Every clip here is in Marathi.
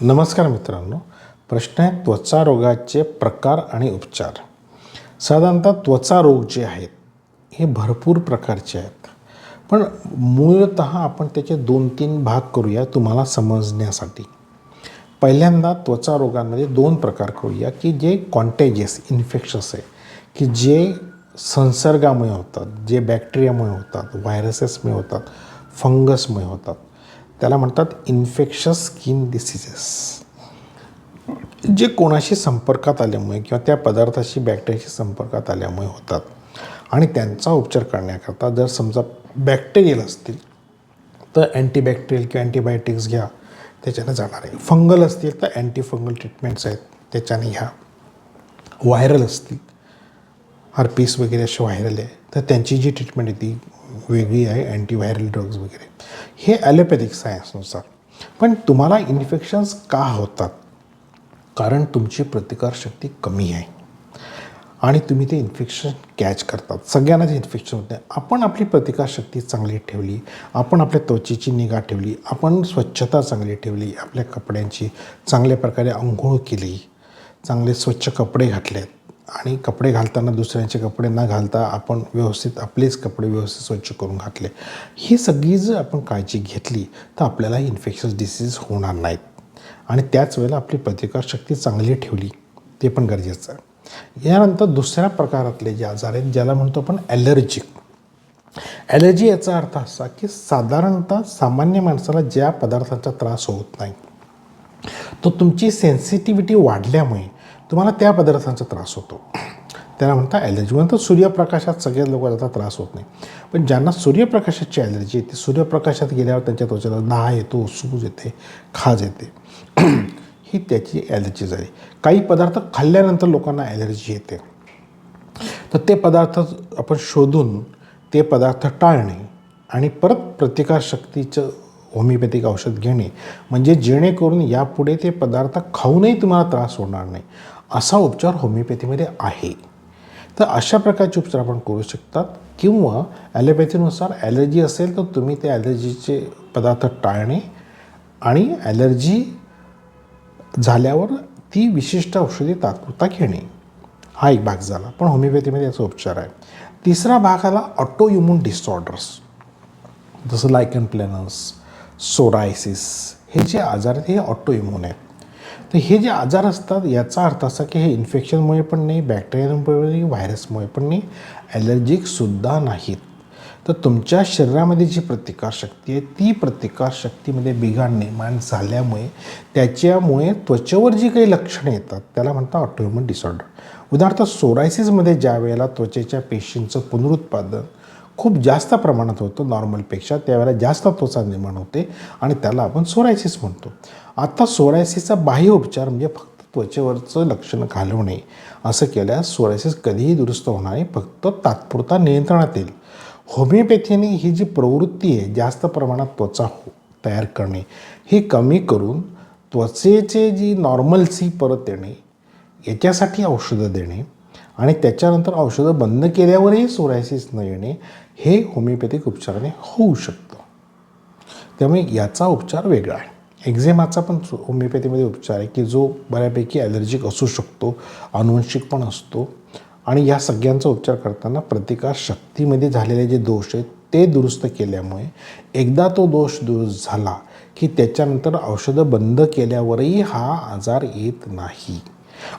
नमस्कार मित्रांनो. प्रश्न आहे त्वचा रोगाचे प्रकार आणि उपचार. साधारणतः त्वचा रोग जे आहेत हे भरपूर प्रकारचे आहेत. पण मूळत आपण त्याचे दोन तीन भाग करूया तुम्हाला समजण्यासाठी. पहिल्यांदा त्वचा रोगांमध्ये दोन प्रकार करूया की जे कॉन्टेजियस इन्फेक्शस आहे. की जे संसर्गामुळे होतात जे बॅक्टेरियामुळे होतात व्हायरसेसमुळे होतात फंगसमुळे होतात. त्याला म्हणतात इन्फेक्शस स्किन डिसिजेस जे कोणाशी संपर्कात आल्यामुळे किंवा त्या पदार्थाशी बॅक्टेरियाशी संपर्कात आल्यामुळे होतात. आणि त्यांचा उपचार करण्याकरता जर समजा बॅक्टेरियल असतील तर अँटीबॅक्टेरियल किंवा अँटीबायोटिक्स घ्या त्याच्यानं जाणार आहे. फंगल असतील तर अँटीफंगल ट्रीटमेंट्स आहेत. त्याच्याने घ्या व्हायरल असतील हर्पीस वगैरे असे व्हायरल आहे तर त्यांची जी ट्रीटमेंट आहे ती वेगळी आहे अँटीव्हायरल ड्रग्ज वगैरे. हे ॲलोपॅथिक सायन्सनुसार पण तुम्हाला इन्फेक्शन्स का होतात? कारण तुमची प्रतिकारशक्ती कमी आहे. आणि तुम्ही ते इन्फेक्शन कॅच करतात. सगळ्यांना ते इन्फेक्शन होते आपण आपली प्रतिकारशक्ती चांगली ठेवली आपण आपल्या त्वचेची निगा ठेवली आपण स्वच्छता चांगली ठेवली आपल्या कपड्यांची चांगल्या प्रकारे आंघोळ केली चांगले स्वच्छ कपडे घातलेत आणि कपडे घालताना दुसऱ्यांचे कपडे न घालता आपण व्यवस्थित आपलेच कपडे व्यवस्थित स्वच्छ करून घातले. ही सगळी जर आपण काळजी घेतली तर आपल्याला इन्फेक्शस डिसीज होणार नाहीत. आणि त्याच वेळेला आपली प्रतिकारशक्ती चांगली ठेवली ते पण गरजेचं आहे. यानंतर दुसऱ्या प्रकारातले जे आजार आहेत ज्याला म्हणतो आपण ॲलर्जिक ॲलर्जी याचा अर्थ असा की साधारणतः सामान्य माणसाला ज्या पदार्थांचा त्रास होत नाही तो तुमची सेन्सिटिव्हिटी वाढल्यामुळे तुम्हाला त्या पदार्थांचा त्रास होतो. त्याला म्हणतात ॲलर्जी म्हणतात सूर्यप्रकाशात सगळ्यात लोकांचा त्रास होत नाही. पण ज्यांना सूर्यप्रकाशाची ॲलर्जी येते सूर्यप्रकाशात गेल्यावर त्यांच्या त्वचेला दाह येतो सूज येते खाज येते. ही त्याची ॲलर्जी झाली. काही पदार्थ खाल्ल्यानंतर लोकांना ॲलर्जी येते. तर ते पदार्थ आपण शोधून ते पदार्थ टाळणे आणि परत प्रतिकारशक्तीचं होमिओपॅथिक औषध घेणे. म्हणजे जेणेकरून यापुढे ते पदार्थ खाऊनही तुम्हाला त्रास होणार नाही. असा उपचार होमिओपॅथीमध्ये आहे. तर अशा प्रकारचे उपचार आपण करू शकतात. किंवा ॲलोपॅथीनुसार ॲलर्जी असेल तर तुम्ही ते ॲलर्जीचे पदार्थ टाळणे आणि ॲलर्जी झाल्यावर ती विशिष्ट औषधी तात्पुरता घेणे. हा एक भाग झाला. पण होमिओपॅथीमध्ये याचा उपचार आहे. तिसरा भाग आला ऑटो इम्युन डिसऑर्डर्स जसं लायकन प्लॅनस सोरायसिस हे जे आजार आहेत हे ऑटो आहेत. तर हे जे आजार असतात याचा अर्थ असा की हे इन्फेक्शनमुळे पण नाही बॅक्टेरियामुळे नाही व्हायरसमुळे पण नाही ॲलर्जिकसुद्धा नाहीत. तर तुमच्या शरीरामध्ये जी प्रतिकारशक्ती आहे ती प्रतिकारशक्तीमध्ये बिघाड निर्माण झाल्यामुळे त्याच्यामुळे त्वचेवर जी काही लक्षणं येतात त्याला म्हणतात ऑटोमन डिसऑर्डर उदाहरणार्थ सोरायसिसमध्ये ज्या वेळेला त्वचेच्या पेशींचं पुनरुत्पादन खूप जास्त प्रमाणात होतं नॉर्मलपेक्षा त्यावेळेला जास्त त्वचा निर्माण होते आणि त्याला आपण सोरायसिस म्हणतो. आता सोरायसिसचा बाह्य उपचार म्हणजे फक्त त्वचेवरचं लक्षण घालवणे. असं केल्यास सोरायसिस कधीही दुरुस्त होणार नाही फक्त तात्पुरता नियंत्रणात येईल. होमिओपॅथीने ही जी प्रवृत्ती आहे जास्त प्रमाणात त्वचा हो तयार करणे ही कमी करून त्वचेचे जी नॉर्मलसी परत येणे याच्यासाठी औषधं देणे आणि त्याच्यानंतर औषधं बंद केल्यावरही सोरायसिस न येणे हे होमिओपॅथिक उपचाराने होऊ शकतं. त्यामुळे याचा उपचार वेगळा आहे. एक्झेमाचा पण होमिओपॅथीमध्ये उपचार आहे की जो बऱ्यापैकी ॲलर्जिक असू शकतो अनुवंशिक पण असतो. आणि या सगळ्यांचा उपचार करताना प्रतिकार शक्तीमध्ये झालेले जे दोष आहेत ते दुरुस्त केल्यामुळे एकदा तो दोष दुरुस्त झाला की त्याच्यानंतर औषधं बंद केल्यावरही हा आजार येत नाही.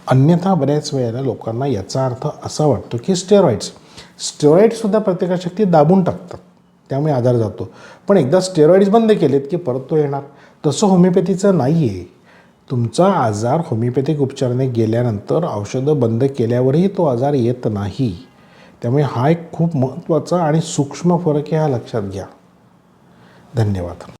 अन्यथा बऱ्याच वेळेला लोकांना याचा अर्थ असा वाटतो की स्टेरॉइड्स स्टेरॉईडसुद्धा प्रतिकारशक्ती दाबून टाकतात. त्यामुळे आजार जातो. पण एकदा स्टेरॉईड्स बंद केलेत की परत तो येणार. तसं होमिओपॅथीचं नाही आहे तुमचा आजार होमिओपॅथिक उपचाराने गेल्यानंतर औषधं बंद केल्यावरही तो आजार येत नाही. त्यामुळे हा एक खूप महत्त्वाचा आणि सूक्ष्म फरक आहे हा लक्षात घ्या. धन्यवाद.